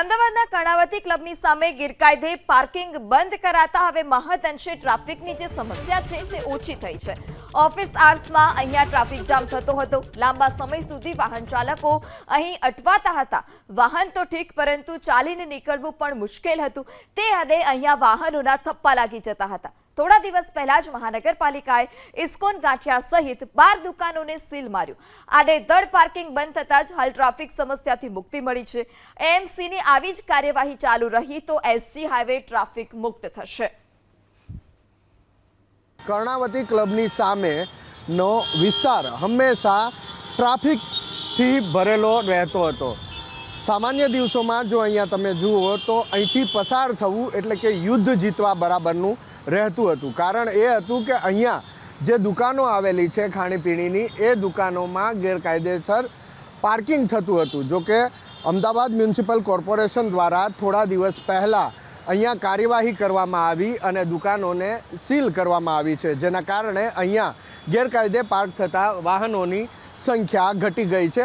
અમદાવાદના કર્ણાવતી ક્લબની સામે ગેરકાયદે પાર્કિંગ બંધ કરાતા હવે મહદઅંશે ટ્રાફિકની જે સમસ્યા છે તે ઓછી થઈ છે. ઓફિસ આર્સમાં અહીંયા ટ્રાફિક જામ થતો હતો. લાંબા સમય સુધી વાહન ચાલકો અહીં અટવાતા હતા. વાહન તો ઠીક, પરંતુ ચાલીને નીકળવું પણ મુશ્કેલ હતું. તે હદે અહીંયા વાહનોના થપ્પા લાગી જતા હતા. થોડા દિવસ પહેલા જ મહાનગરપાલિકાએ ઇસ્કોન ગાંઠિયા સહિત બાર દુકાનોને સીલ માર્યું. આડેધડ પાર્કિંગ બંધ થતાં જ હાલ ટ્રાફિક સમસ્યાથી મુક્તિ મળી છે. એએમસીની આવી જ કાર્યવાહી ચાલુ રહી તો એસજી હાઈવે ટ્રાફિક મુક્ત થશે. કર્ણાવતી ક્લબની સામેનો વિસ્તાર હંમેશા ટ્રાફિકથી ભરેલો રહેતો હતો. સામાન્ય દિવસોમાં જો અહીંયા તમે જુઓ તો અહીંથી પસાર થવું એટલે કે યુદ્ધ જીતવા બરાબરનું રહેતું હતું. કારણ એ હતું કે અહીંયા જે દુકાનો આવેલી છે ખાણીપીણીની, એ દુકાનોમાં ગેરકાયદેસર પાર્કિંગ થતું હતું. જો કે અમદાવાદ મ્યુનિસિપલ કોર્પોરેશન દ્વારા થોડા દિવસ પહેલાં અહીંયા કાર્યવાહી કરવામાં આવી અને દુકાનોને સીલ કરવામાં આવી છે. જેના કારણે અહીંયા ગેરકાયદે પાર્ક થતા વાહનોની સંખ્યા ઘટી ગઈ છે.